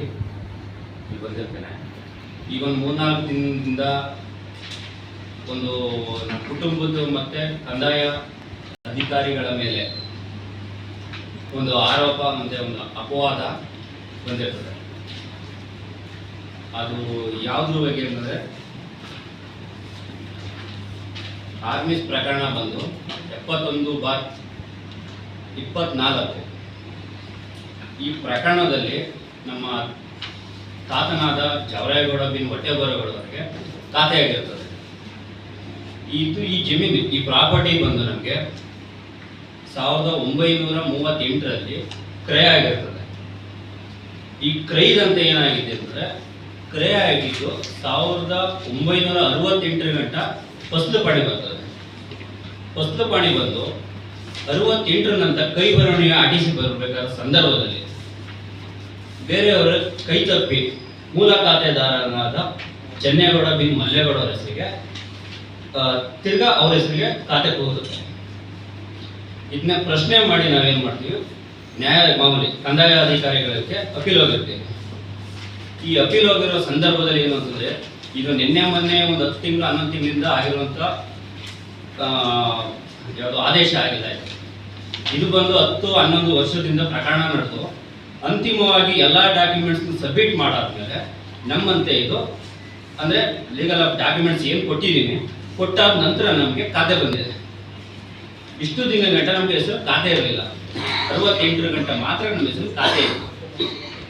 ಆಗಿ ಇಲ್ಲಿ ಈಗ ಒಂದು ಮೂರ್ನಾಲ್ಕು ದಿನದಿಂದ ಒಂದು ನಮ್ಮ ಕುಟುಂಬದ ಮತ್ತೆ ಕಂದಾಯ ಅಧಿಕಾರಿಗಳ ಮೇಲೆ ಒಂದು ಆರೋಪ ಮತ್ತೆ ಒಂದು ಅಪವಾದ ಬಂದಿರ್ತದೆ. ಅದು ಯಾವುದ್ರ ಬಗ್ಗೆ ಅಂದರೆ ಆರ್ಮಿಸ್ ಪ್ರಕರಣ ಬಂದು ಎಪ್ಪತ್ತೊಂದು ಬಾರ್ ಇಪ್ಪತ್ನಾಲ್ಕು. ಈ ಪ್ರಕರಣದಲ್ಲಿ ನಮ್ಮ ತಾತನಾದ ಜವರಾಯಗೌಡ ಬಿನ್ ಹೊಟ್ಟೆಬರಗೌಡವರಿಗೆ ಖಾತೆಯಾಗಿರ್ತದೆ ಇದು ಈ ಜಮೀನು, ಈ ಪ್ರಾಪರ್ಟಿ ಬಂದು ನಮಗೆ ಸಾವಿರದ ಒಂಬೈನೂರ ಮೂವತ್ತೆಂಟರಲ್ಲಿ ಕ್ರಯ ಆಗಿರ್ತದೆ. ಈ ಕ್ರಯದಂತೆ ಏನಾಗಿದೆ ಅಂದರೆ, ಕ್ರಯ ಆಗಿದ್ದು ಸಾವಿರದ ಒಂಬೈನೂರ ಅರವತ್ತೆಂಟರ ಗಂಟ ಫಸ್ಲು ಪಾಣಿ ಬರ್ತದೆ. ಫಸ್ಲು ಪಾಣಿ ಬಂದು ಅರವತ್ತೆಂಟರ ನಂತರ ಕೈ ಬರವಣಿಗೆ ಆಟಿಸಿ ಬರಬೇಕಾದ ಸಂದರ್ಭದಲ್ಲಿ ಬೇರೆಯವರ ಕೈ ತಪ್ಪಿ ಮೂಲ ಖಾತೆದಾರನಾದ ಚೆನ್ನೇಗೌಡ ಬಿನ್ ಮಲ್ಲೇಗೌಡ ಅವರ ಹೆಸರಿಗೆ ತಿರ್ಗಾ ಅವರ ಹೆಸರಿಗೆ ಖಾತೆ ಹೋಗುತ್ತೆ ಇದನ್ನ ಪ್ರಶ್ನೆ ಮಾಡಿ ನಾವೇನ್ ಮಾಡ್ತೀವಿ? ನ್ಯಾಯ ಮಾಮೂಲಿ ಕಂದಾಯ ಅಧಿಕಾರಿಗಳಿಗೆ ಅಪೀಲ್ ಹೋಗಿರ್ತೀವಿ ಈ ಅಪೀಲ್ ಹೋಗಿರೋ ಸಂದರ್ಭದಲ್ಲಿ ಏನು ಅಂತಂದ್ರೆ, ಇದು ನಿನ್ನೆ ಮೊನ್ನೆ ಒಂದು ಹತ್ತು ತಿಂಗಳು ಹನ್ನೊಂದು ತಿಂಗಳಿಂದ ಆಗಿರುವಂತ ಯಾವುದು ಆದೇಶ ಆಗಿಲ್ಲ ಇದು ಇದು ಬಂದು ಹತ್ತು ಹನ್ನೊಂದು ವರ್ಷದಿಂದ ಪ್ರಕರಣ ನಡೆದು ಅಂತಿಮವಾಗಿ ಎಲ್ಲ ಡಾಕ್ಯುಮೆಂಟ್ಸ್ ಸಬ್ಮಿಟ್ ಮಾಡಾದ್ಮೇಲೆ ನಮ್ಮಂತೆ ಇದು, ಅಂದ್ರೆ ಲೀಗಲ್ ಆಫ್ ಡಾಕ್ಯುಮೆಂಟ್ಸ್ ಏನು ಕೊಟ್ಟಿದ್ದೀನಿ ಕೊಟ್ಟಾದ ನಂತರ ನಮಗೆ ಖಾತೆ ಬಂದಿದೆ. ಇಷ್ಟು ದಿನ ಗಂಟೆ ನಮಗೆ ಹೆಸರು ಖಾತೆ ಇರಲಿಲ್ಲ. ಅರವತ್ತೆಂಟರ ಗಂಟೆ ಮಾತ್ರ ನಮ್ಮ ಹೆಸರು ಖಾತೆ ಇತ್ತು.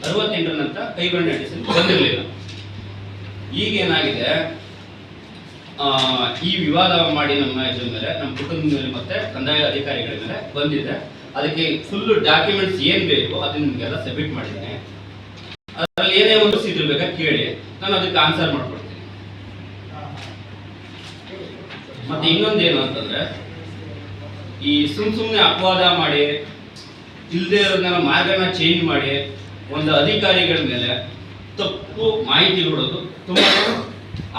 ಅರವತ್ತೆಂಟರ ನಂತರ ಕೈ ಬಣ್ಣ ಹೆಸರು ಬಂದಿರಲಿಲ್ಲ. ಈಗೇನಾಗಿದೆ ಈ ವಿವಾದ ಮಾಡಿ ನಮ್ಮ ಇದ್ರ ಮೇಲೆ, ನಮ್ಮ ಕುಟುಂಬದ ಮೇಲೆ ಮತ್ತೆ ಕಂದಾಯ ಅಧಿಕಾರಿಗಳ ಮೇಲೆ ಬಂದಿದೆ. ಅದಕ್ಕೆ ಫುಲ್ ಡಾಕ್ಯುಮೆಂಟ್ಸ್ ಏನ್ ಬೇಕು ಅದನ್ನ ನಿಮಗೆಲ್ಲ ಸಬ್ಮಿಟ್ ಮಾಡಿದ್ದೇನೆ. ಅದರಲ್ಲಿ ಏನೇ ಒಂದು ಇದ್ರ ಬೇಕಾ ಕೇಳಿ. ನಾನು ಅದಕ್ಕೆ ಆನ್ಸರ್ ಮಾಡ್ಕೊಡ್ತೀನಿ. ಮತ್ತೆ ಇನ್ನೊಂದೇನು ಅಂತಂದ್ರೆ, ಈ ಸುಮ್ ಸುಮ್ನೆ ಅಪವಾದ ಮಾಡಿ ಇಲ್ಲದೆ ಇರೋದನ್ನ ಮಾರ್ಗನ ಚೇಂಜ್ ಮಾಡಿ, ಒಂದು ಅಧಿಕಾರಿಗಳ ಮೇಲೆ ತಪ್ಪು ಮಾಹಿತಿ ಕೊಡೋದು ತುಂಬಾ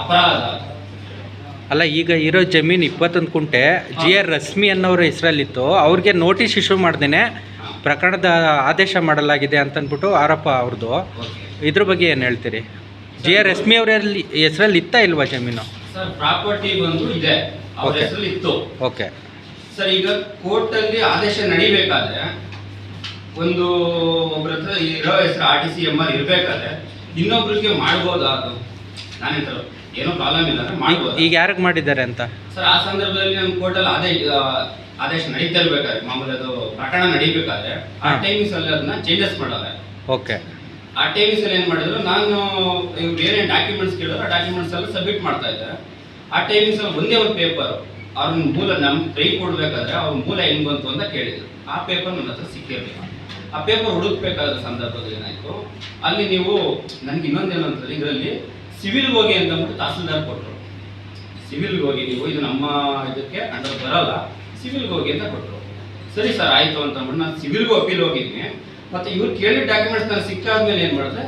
ಅಪರಾಧ ಅಲ್ಲ ಈಗ ಇರೋ ಜಮೀನು ಇಪ್ಪತ್ತೊಂದು ಕುಂಟೆ ಜಿ ಆರ್ ರಶ್ಮಿ ಅನ್ನೋರ ಹೆಸರಲ್ಲಿತ್ತು. ಅವ್ರಿಗೆ ನೋಟಿಸ್ ಇಶ್ಯೂ ಮಾಡ್ದೇನೆ ಪ್ರಕರಣದ ಆದೇಶ ಮಾಡಲಾಗಿದೆ ಅಂತಂದ್ಬಿಟ್ಟು ಆರೋಪ ಅವ್ರದ್ದು ಇದ್ರ ಬಗ್ಗೆ ಏನು ಹೇಳ್ತೀರಿ? ಜಿ ಆರ್ ರಶ್ಮಿ ಅವರಲ್ಲಿ ಹೆಸರಲ್ಲಿ ಇತ್ತಾ ಇಲ್ವಾ ಜಮೀನು? ಸರ್ ಪ್ರಾಪರ್ಟಿ ಬಂದು ಇದೆ. ಅವ್ರ ಹೆಸರಲ್ಲಿ ಇತ್ತು. ಓಕೆ ಸರ್ ಈಗ ಕೋರ್ಟ್ ಅಲ್ಲಿ ಆದೇಶ ನಡಿಬೇಕಾದ್ರೆ ಒಂದು ಒಬ್ಬರ ಹತ್ರ ಇರೋ ಹೆಸರು R T C M R ಇರಬೇಕಾದ್ರೆ ಇನ್ನೊಬ್ರಿಗೆ ಮಾಡ್ಬೋದಾ ಅದು? ನಾನೇಂತ ಏನೋ ಪ್ರಾಬ್ಲಮ್ ಇಲ್ಲ ಅಂದ್ರೆ ಮಾಡ್ಬೋದು. ಈಗ ಯಾರಿಗೆ ಮಾಡಿದ್ದಾರೆ ಅಂತ? ಸರ್ ಆ ಸಂದರ್ಭದಲ್ಲಿ ನಮ್ಮ ಕೋರ್ಟಲ್ಲಿ ಆ, ಆದೇಶ ನಡೀತಾ ಇರ್ಬೇಕಾದ್ರೆ ಮಾಮೂಲಿ ಅದು ಪ್ರಕರಣ ನಡೀಬೇಕಾದ್ರೆ ಆ. ಟೈಮಿಂಗ್ಸ್ ಅಲ್ಲಿ ಅದನ್ನ ಚೇಂಜಸ್ ಮಾಡಲ್ಲ. ಓಕೆ. ಆ ಟೈಮಿಂಗ್ಸ್ ಅಲ್ಲಿ ಏನ್ ಮಾಡಿದ್ರು ನಾನು ಬೇರೆ ಡಾಕ್ಯುಮೆಂಟ್ಸ್ ಕೇಳಿದ್ರು ಆ ಡಾಕ್ಯುಮೆಂಟ್ಸ್ ಎಲ್ಲ ಸಬ್ಮಿಟ್ ಮಾಡ್ತಾ ಇದ್ದಾರೆ ಆ ಟೈಮಿಂಗ್ಸ್ ಅಲ್ಲಿ ಒಂದೇ ಒಂದು ಪೇಪರ್ ಅವ್ರ ಮೂಲ ನಮ್ಮ ಕೈ ಕೊಡ್ಬೇಕಾದ್ರೆ ಅವ್ರ ಮೂಲ ಹೆಂಗ್ ಬಂತು ಅಂತ ಕೇಳಿದ್ರು. ಆ ಪೇಪರ್ ನನ್ನ ಹತ್ರ ಸಿಕ್ಕಿರ್ಲಿಲ್ಲ. ಆ ಪೇಪರ್ ಹುಡುಕ್ಬೇಕಾದ ಸಂದರ್ಭದಲ್ಲಿ ಏನಾಯ್ತು ಅಲ್ಲಿ ನೀವು ನನ್ಗೆ ಇನ್ನೊಂದೇನು ಅಂತಂದ್ರೆ ಇದರಲ್ಲಿ ಸಿವಿಲ್ ಹೋಗಿ ಅಂತ ಅಂದ್ಬಿಟ್ಟು ತಹಸೀಲ್ದಾರ್ ಕೊಟ್ಟರು. ಸಿವಿಲ್ಗೆ ಹೋಗಿ ನೀವು ಇದು ನಮ್ಮ ಇದಕ್ಕೆ ಅಂಡರ್ ಬರಲ್ಲ, ಸಿವಿಲ್ಗೆ ಹೋಗಿ ಅಂತ ಕೊಟ್ಟರು. ಸರಿ ಸರ್, ಆಯ್ತು ಅಂತ ಅಂದ್ಬಿಟ್ಟು ನಾನು ಸಿವಿಲ್ಗೂ ಅಪೀಲ್ ಹೋಗಿದ್ದೀನಿ ಮತ್ತೆ ಇವ್ರು ಕೇಳಿದ ಡಾಕ್ಯುಮೆಂಟ್ಸ್ ನಾನು ಸಿಕ್ಕಾದ್ಮೇಲೆ ಏನು ಮಾಡಿದ್ರೆ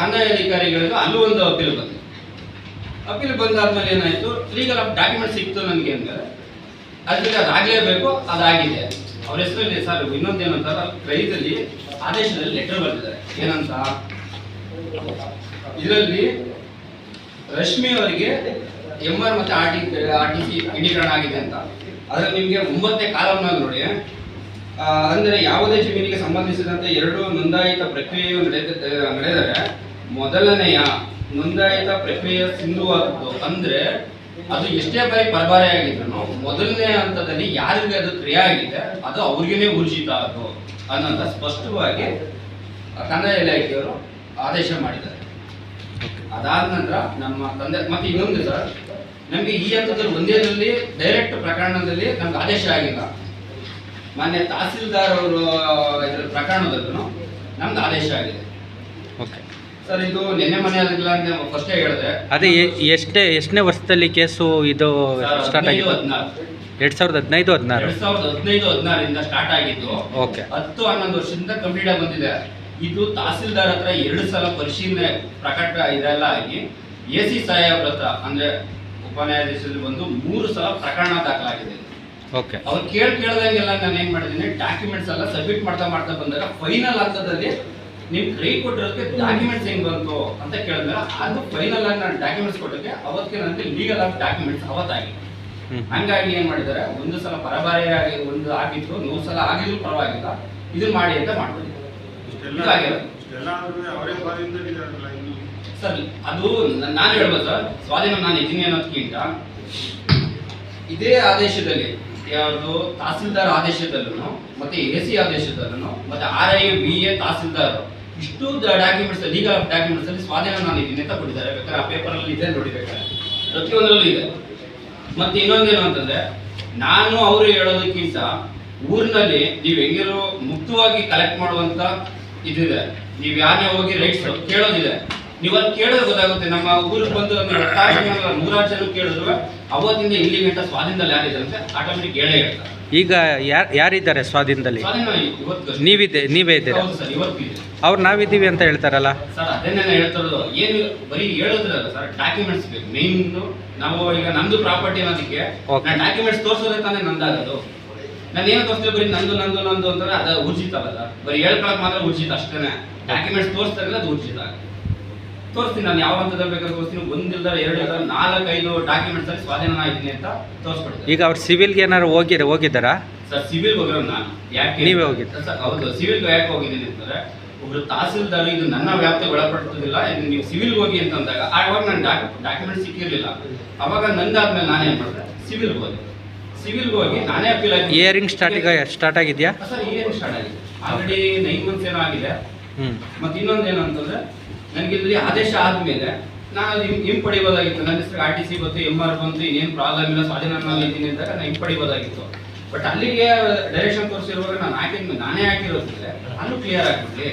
ಕಂದಾಯ ಅಧಿಕಾರಿಗಳಿಗೆ ಅಲ್ಲೂ ಒಂದು ಅಪೀಲ್ ಬಂತು. ಅಪೀಲ್ ಬಂದಾದ್ಮೇಲೆ ಏನಾಯ್ತು? ಲೀಗಲ್ ಆಫ್ ಡಾಕ್ಯುಮೆಂಟ್ ಸಿಕ್ತು ನನಗೆ ಅಂದ್ರೆ ಅದಕ್ಕೆ ಅದಾಗಲೇಬೇಕು, ಅದಾಗಿದೆ. ಅವ್ರ ಹೆಸರಲ್ಲಿ ಸರ್ ಇನ್ನೊಂದೇನಂತ ಕ್ರೈದಲ್ಲಿ ಆದೇಶದಲ್ಲಿ ಲೆಟರ್ ಬರ್ತಿದ್ದಾರೆ ಏನಂತ? ಇದರಲ್ಲಿ ರಶ್ಮಿ ಅವರಿಗೆ ಎಂ ಆರ್ ಮತ್ತೆ R T R T C ಇಂಡೀಕರಣ ಆಗಿದೆ ಅಂತ. ಅದ್ರಲ್ಲಿ ನಿಮಗೆ ಒಂಬತ್ತನೇ ಕಾಲಂನಲ್ಲಿ ನೋಡಿ ಅಂದ್ರೆ ಯಾವುದೇ ಜಮೀನಿಗೆ ಸಂಬಂಧಿಸಿದಂತೆ ಎರಡು ನೋಂದಾಯಿತ ಪ್ರಕ್ರಿಯೆಯು ನಡೆದ, ನಡೆದರೆ ಮೊದಲನೆಯ ನೋಂದಾಯಿತ ಪ್ರಕ್ರಿಯೆ ಸಿಂಧುವಾದದ್ದು ಅಂದ್ರೆ ಅದು ಎಷ್ಟೇ ಬಾರಿ ಪರಭಾರೆ ಆಗಿದ್ರು ಮೊದಲನೇ ಹಂತದಲ್ಲಿ ಯಾರಿಗೆ ಅದು ಕ್ರಿಯೆ ಆಗಿದೆ, ಅದು ಅವ್ರಿಗೇನೆ ಊರ್ಜಿತ ಅದು ಅನ್ನೋಂಥ ಸ್ಪಷ್ಟವಾಗಿ ಕನ್ನಡ ಇಲಾಖೆಯವರು ಆದೇಶ ಮಾಡಿದ್ದಾರೆ. ಅದಾದ ನಂತರ ನಮ್ಮ ತಂದೆ ಮತ್ತೆ ಇನ್ನೊಂದು ಸರ್ ನಮಗೆ ಈ ಹಂತದಲ್ಲಿ ಒಂದೇನಲ್ಲಿ ಡೈರೆಕ್ಟ್ ಪ್ರಕರಣದಲ್ಲಿ ನಮ್ಗೆ ಆದೇಶ ಆಗಿಲ್ಲ. ಮಾನ್ಯ ತಹಸೀಲ್ದಾರ್ ಅವರು ಇದ್ರ ಪ್ರಕರಣದಲ್ಲೂ ನಮ್ದು ಆದೇಶ ಆಗಿದೆ. ಓಕೆ. ಸರ್ ಇದು ನಿನ್ನೆ ಮನೆ ಆಗಿಲ್ಲ ಅಂತ ಫಸ್ಟ್ ಹೇಳಿದೆ. ಅದೇ ಎಷ್ಟೇ ಎಷ್ಟನೇ ವರ್ಷದಲ್ಲಿ ಕೇಸು ಇದು ಸ್ಟಾರ್ಟ್ ಆಗಿದೆ ಎರಡ್ ಎರಡು ಸಾವಿರದ ಹದಿನೈದು ಹದಿನಾರು? ಎರಡ್ ಸಾವಿರದ ಹದಿನೈದು ಹದಿನಾರರಿಂದ ಸ್ಟಾರ್ಟ್ ಆಗಿದ್ದು ಓಕೆ. ಹತ್ತು ಹನ್ನೊಂದು ವರ್ಷದಿಂದ ಕಂಪ್ಲೀಟ್ ಆಗಿ ಬಂದಿದೆ. ಇದು ತಹಸೀಲ್ದಾರ್ ಹತ್ರ ಎರಡು ಸಲ ಪರಿಶೀಲನೆ ಪ್ರಕಟ ಇದೆಲ್ಲ ಆಗಿ ಎ ಸಿ ಸಾಹೇಬ್ರ ಹತ್ರ ಅಂದ್ರೆ ಉಪನ್ಯಾಯಾಧೀಶರಲ್ಲಿ ಬಂದು ಮೂರು ಸಲ ಪ್ರಕರಣ ದಾಖಲಾಗಿದೆ. ಓಕೆ. ಅವ್ರು ಕೇಳ್ ಕೇಳ್ದಂಗೆಲ್ಲ ನಾನು ಏನ್ ಮಾಡಿದ್ದೀನಿ ಡಾಕ್ಯುಮೆಂಟ್ಸ್ ಎಲ್ಲ ಸಬ್ಮಿಟ್ ಮಾಡ್ತಾ ಮಾಡ್ತಾ ಬಂದಾಗ ಫೈನಲ್ ಹಂತದಲ್ಲಿ ನಿಮ್ ಕೈ ಕೊಟ್ಟಿರೋದಕ್ಕೆ ಡಾಕ್ಯುಮೆಂಟ್ಸ್ ಹೆಂಗ್ ಬಂತು ಅಂತ ಕೇಳಿದ್ರೆ ಅದು ಫೈನಲ್ ಆಗಿ ನಾನು ಡಾಕ್ಯುಮೆಂಟ್ಸ್ ಕೊಟ್ಟಕ್ಕೆ ಅವತ್ತಿಗೆ ನನಗೆ ಲೀಗಲ್ ಆಗಿ ಡಾಕ್ಯುಮೆಂಟ್ಸ್ ಅವತ್ತಾಗಿ. ಹಂಗಾಗಿ ಏನ್ ಮಾಡಿದ್ದಾರೆ ಒಂದು ಸಲ ಪರಭಾರಿಯಾಗಿ ಒಂದು ಆಗಿತ್ತು ನೂರು ಸಲ ಆಗಿದ್ರು ಪರವಾಗಿಲ್ಲ ಇದನ್ನ ಮಾಡಿ ಅಂತ ಮಾಡ್ಬಿಟ್ಟಿದ್ದಾರೆ. ಸರ್ ಅದು ನಾನು ಹೇಳ್ಬೋದು ಸರ್ ಸ್ವಾಧೀನ ನಾನು ಇದ್ದೀನಿ ಅನ್ನೋದಕ್ಕಿಂತ ಇದೇ ಆದೇಶದಲ್ಲಿ ಯಾವುದು ತಹಸೀಲ್ದಾರ್ ಆದೇಶದಲ್ಲೂ ಮತ್ತೆ ಎ ಸಿ ಆದೇಶದಲ್ಲೂ ಮತ್ತೆ R I B A tahsildar ಇಷ್ಟು ಡಾಕ್ಯುಮೆಂಟ್ಸ್ ಲೀಗಲ್ ಡಾಕ್ಯುಮೆಂಟ್ಸ್ ಅಲ್ಲಿ ಸ್ವಾಧೀನ ನಾನು ಇದ್ದೀನಿ ಅಂತ ಕೊಟ್ಟಿದ್ದಾರೆ. ಬೇಕಾದ್ರೆ ಆ ಪೇಪರ್ ಅಲ್ಲಿ ಇದೆ ನೋಡಿ ಬೇಕಾದ್ರೆ. ಪ್ರತಿಯೊಂದರಲ್ಲೂ ಇದೆ. ಮತ್ತೆ ಇನ್ನೊಂದೇನು ಅಂತಂದ್ರೆ ನಾನು ಅವರು ಹೇಳೋದಕ್ಕಿಂತ ಊರಿನಲ್ಲಿ ನೀವು ಹೆಂಗಿರೋ ಮುಕ್ತವಾಗಿ ಕಲೆಕ್ಟ್ ಮಾಡುವಂತ ಇದಿದೆ. ನೀವು ಯಾರನ್ನೇ ಹೋಗಿ ರೈಟ್ಸ್ ಕೇಳೋದಿದೆ. ನೀವು ಅಲ್ಲಿ ಕೇಳೋದು ಗೊತ್ತಾಗುತ್ತೆ. ನಮ್ಮ ಊರಿಗೆ ಬಂದು ನೂರಾರು ಜನ ಕೇಳಿದ್ರು. ಅವತ್ತಿಂದ ಇಲ್ಲಿ ಗಂಟ ಸ್ವಾಧೀನದಲ್ಲಿ ಯಾರಿದೆ ಅಂತ ಆಟೋಮೆಟಿಕ್ ಹೇಳೇ ಹೇಳ್ತಾರೆ ಈಗ ಯಾರು ಯಾರಿದ್ದಾರೆ ಸ್ವಾಧೀನದಲ್ಲಿ? ಸ್ವಾಧೀನ ನೀವಿದೆ ನೀವೇ ಇದ್ದೀರಾ? ಅವ್ರು ನಾವಿದ್ದೀವಿ ಅಂತ ಹೇಳ್ತಾರಲ್ಲ? ಸರ್ ಅದನ್ನೇ ಹೇಳ್ತಿರೋದು ಏನು ಬರೀ ಹೇಳೋದ್ರಲ್ಲ ಸರ್ ಡಾಕ್ಯುಮೆಂಟ್ಸ್ ಬೇಕು. ಮೇನ್ ನಾವು ಈಗ ನಂದು ಪ್ರಾಪರ್ಟಿ ಅನ್ನೋದಕ್ಕೆ. ಡಾಕ್ಯುಮೆಂಟ್ಸ್ ತೋರಿಸೋದೇ ತಾನೇ ನಂದಾಗೋದು. ನಾನು ಏನು ತೋರಿಸ್ತೇವೆ ಬರೀ ನಂದು ನಂದು ನಂದು ಅಂತಾರೆ ಅದು ಉಚಿತ ಅಲ್ಲ ಬರೀ ಹೇಳ್ಕೊಳಕ್ ಮಾತ್ರ ಉಚಿತ ಅಷ್ಟೇನೆ. ಡಾಕ್ಯುಮೆಂಟ್ಸ್ ತೋರಿಸ್ತಾರಲ್ಲ ಅದು ಉಚಿತ ತೋರಿಸ್ತೀನಿ ನಾನು ಯಾವ ಹಂತದಲ್ಲಿ ಬೇಕಾದ್ರೆ ತೋರಿಸ್ತೀನಿ. ಒಂದಿಲ್ದಾರ ಎರಡು ಇಲ್ಲ ನಾಲ್ಕೈದು ಡಾಕ್ಯುಮೆಂಟ್ಸ್ ಅಲ್ಲಿ ಸ್ವಾಧೀನ ಆಗಿದ್ದೀನಿ ಅಂತ ತೋರಿಸ್ಬಿಡ್ತೀನಿ. ಈಗ ಅವ್ರು ಸಿವಿಲ್ಗೆ ಏನಾದ್ರು ಹೋಗಿರ ಹೋಗಿದ್ದಾರಾ? ಸರ್ ಸಿವಿಲ್ ಹೋಗಿರೋ ನಾನು. ಯಾಕೆ? ನೀವೇ ಹೋಗಿದ್ದ? ಸರ್ ಹೌದು ಸಿವಿಲ್ ಯಾಕೆ ಹೋಗಿದ್ದೀನಿ ಅಂತಂದ್ರೆ ಒಬ್ರು ತಹಸೀಲ್ದಾರ್ ಇದು ನನ್ನ ವ್ಯಾಪ್ತಿಗೆ ಒಳಪಡುತ್ತಿಲ್ಲ ಇದು ನೀವು ಸಿವಿಲ್ ಹೋಗಿ ಅಂತಂದಾಗ ಆವಾಗ ನಾನು ಡಾಕ್ಯುಮೆಂಟ್ ಸಿಕ್ಕಿರಲಿಲ್ಲ. ಅವಾಗ ನಂದಾದ್ಮೇಲೆ ನಾನು ಏನು ಮಾಡಿದೆ? ಸಿವಿಲ್ ಹೋದೆ. ಸಿವಿಲ್ ಹೋಗಿ ನಾನೇ ಅಪೀಲ್ ಆಗಿ ಇಯರಿಂಗ್ ಸ್ಟಾರ್ಟಿಗೆ ಸ್ಟಾರ್ಟ್ ಆಗಿದೆಯಾ? ಸರ್ ಇಯರಿಂಗ್ ಸ್ಟಾರ್ಟ್ ಆಗಿದೆ. ಆಲ್ರೆಡಿ ನೈನ್ ಮಂತ್ಸ್ ಏನೋ ಆಗಿದೆ. ಹ್ಞೂ ಮತ್ತೆ ಇನ್ನೊಂದು ಏನು ಅಂತಂದ್ರೆ ನನಗೆ ಇಲ್ಲಿ ಆದೇಶ ಆದಮೇಲೆ ನಾನು ಹಿಂಪಡಿಬೋದಾಗಿತ್ತು ನನ್ನ ಹೆಸರು ಆರ್ ಟಿ ಸಿ ಬಂತು ಎಂ ಆರ್ ಬಂತು ಇನ್ನೇನು ಪ್ರಾಬ್ಲಮ್ ಇಲ್ಲ ಸ್ವಾಧೀನ ಇದ್ದೀನಿ ಅಂದಾಗ ನಾನು ಹಿಂಪಡಿಬೋದಾಗಿತ್ತು ಬಟ್ ಅಲ್ಲಿಗೆ ಡೈರೆಕ್ಷನ್ ತೋರಿಸಿರುವಾಗ ನಾನು ಹಾಕಿದ್ಮೇಲೆ ನಾನೇ ಹಾಕಿರೋದ್ಮೇಲೆ ಅಲ್ಲೂ ಕ್ಲಿಯರ್ ಆಗ್ಬಿಡ್ಲಿ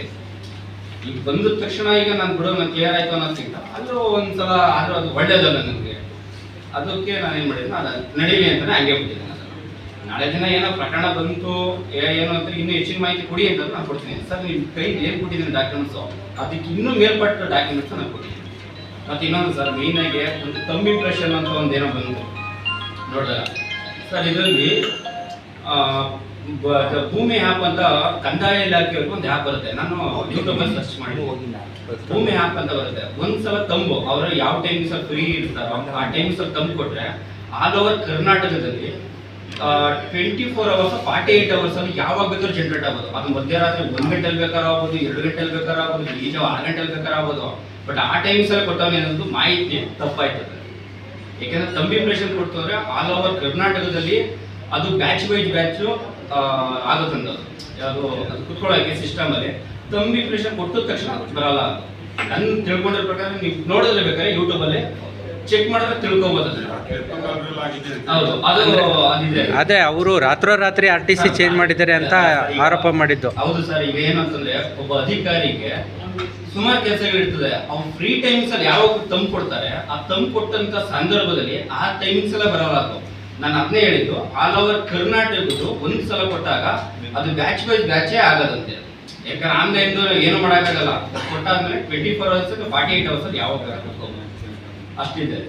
ಈಗ ಬಂದ ತಕ್ಷಣ ಈಗ ನಾನು ಬಿಡೋ ನಾನು ಕ್ಲಿಯರ್ ಆಯ್ತು ಅನ್ನೋದಕ್ಕಿಂತ ಅಲ್ಲೂ ಒಂದ್ಸಲ ಆದ್ರೂ ಅದು ಒಳ್ಳೇದಲ್ಲ ನನಗೆ. ಅದಕ್ಕೆ ನಾನು ಏನು ಮಾಡಿದ್ನ, ಅದು ನಡೀಲಿ ಅಂತಾನೆ ಹಂಗೆ ಬಿಟ್ಟಿದ್ದೆ ನಾಳೆ ದಿನ ಏನೋ ಪ್ರಕರಣ ಬಂತು ಏನು ಅಂತ ಇನ್ನೂ ಹೆಚ್ಚಿನ ಮಾಹಿತಿ ಕೊಡಿ ಅಂತ ನಾನು ಕೊಡ್ತೀನಿ. ಸರ್ ನಿಮ್ಮ ಕೈ ಏನು ಕೊಟ್ಟಿದ್ದೀನಿ ಡಾಕ್ಯುಮೆಂಟ್ಸು ಅದಕ್ಕೆ ಇನ್ನೂ ಮೇಲ್ಪಟ್ಟ ಡಾಕ್ಯುಮೆಂಟ್ಸ್ ನಾನು ಕೊಟ್ಟಿದ್ದೀನಿ ಮತ್ತೆ ಇನ್ನೊಂದು ಸರ್ ಮೇಯ್ನಾಗಿ ಒಂದು ತಂಬಿ ಇಂಪ್ರೆಷನ್ ಅಂತ ಒಂದು ಏನೋ ಬಂತು ನೋಡಿದಾಗ ಸರ್, ಇದರಲ್ಲಿ ಭೂಮಿ ಆ್ಯಪ್ ಅಂತ ಕಂದಾಯ ಇಲಾಖೆವರೆಗೂ ಒಂದು ಆ್ಯಪ್ ಬರುತ್ತೆ. ನಾನು ಯೂಟ್ಯೂಬಲ್ಲಿ ಸರ್ಚ್ ಮಾಡಿ ಭೂಮಿ ಆ್ಯಪ್ ಅಂತ ಬರುತ್ತೆ. ಒಂದ್ಸಲ ತಂಬು. ಅವರು ಯಾವ ಟೈಮ್ಸ್ ಫ್ರೀ ಇರ್ತಾರೋ ಆ ಟೈಮ್ಸ್ ತಂಬು ಕೊಟ್ರೆ ಆಲ್ ಓವರ್ ಕರ್ನಾಟಕದಲ್ಲಿ twenty four hours forty eight hours ಅಲ್ಲಿ ಯಾವಾಗ ಬೇಕಾದ್ರೂ ಜನರೇಟ್ ಆಗೋದು ಅದು ಮಧ್ಯರಾತ್ರಿ ಒಂದ್ ಗಂಟೆಲಿ ಬೇಕಾದ್ರೆ ಆಗ್ಬೋದು ಎರಡು ಗಂಟೆಲಿ ಬೇಕಾದ್ರೆ ಆಗ್ಬೋದು ಈಗ ಆರು ಗಂಟೆಲಿ ಬೇಕಾದ್ರೆ ಆಗ್ಬೋದು. ಬಟ್ ಆ ಟೈಮ್ಸ್ ಅಲ್ಲಿ ಕೊಟ್ಟಾಗ ಏನಂದ್ರೆ ಮಾಹಿತಿ ತಪ್ಪಾಯ್ತದೆ ಯಾಕೆಂದ್ರೆ ತಂಬಿ ಇಂಪ್ರೆಷನ್ ಕೊಡ್ತಂದ್ರೆ ಆಲ್ ಓವರ್ ಕರ್ನಾಟಕದಲ್ಲಿ ಅದು ಬ್ಯಾಚ್ ವೈಸ್ ಬ್ಯಾಚ್ ಆಗುತ್ತಂದ ಯಾವುದು ಅದು ಕುತ್ಕೊಳ್ಳೋಕೆ ಸಿಸ್ಟಮ್ ಅಲ್ಲಿ. ತಂಬಿ ಇಂಪ್ರೆಷನ್ ಕೊಟ್ಟಿದ ತಕ್ಷಣ ಬರಲ್ಲ ನಾನು ತಿಳ್ಕೊಂಡಿರೋ ಪ್ರಕಾರ ನೀವು ನೋಡಿದ್ರೆ ಬೇಕಾದ್ರೆ ಯೂಟ್ಯೂಬ್ ಅಲ್ಲಿ ಚೆಕ್ ಮಾಡಿದ್ರೆ ತಿಳ್ಕೊಬೋದು ಹೌದು ಅದು ಅವರು ರಾತ್ರೋರಾತ್ರಿ ಆರ್ ಟಿ ಸಿ ಚೇಂಜ್ ಮಾಡಿದ್ದಾರೆ ಅಂತ ಆರೋಪ ಮಾಡಿದ್ದು. ಹೌದು ಸರ್ ಈಗ ಏನಂತಂದ್ರೆ ಒಬ್ಬ ಅಧಿಕಾರಿಗೆ ಸುಮಾರು ಕೆಲಸಗಳಿರ್ತದೆ ಅವ್ರು ಫ್ರೀ ಟೈಮ್ಸ್ ಅಲ್ಲಿ ಯಾವಾಗ ತಂದು ಕೊಡ್ತಾರೆ ಆ ತಂಪು ಕೊಟ್ಟಂತ ಸಂದರ್ಭದಲ್ಲಿ ಆ ಟೈಮಿಂಗ್ಸ್ ಎಲ್ಲ ಬರಲ್ಲ ಅದು. ನಾನು ಅದನ್ನೇ ಹೇಳಿದ್ದು ಆಲ್ ಓವರ್ ಕರ್ನಾಟಕದ್ದು ಒಂದು ಸಲ ಕೊಟ್ಟಾಗ ಅದು ಬ್ಯಾಚ್ ವೈಸ್ ಬ್ಯಾಚೇ ಆಗದಂತೆ. ಯಾಕಂದ್ರೆ ಆನ್ಲೈನ್ ಏನು ಮಾಡೋಕ್ಕಾಗಲ್ಲ. ಕೊಟ್ಟಾದ್ಮೇಲೆ twenty four hours forty eight hours ಯಾವಾಗ. ಅಷ್ಟಿದೆ.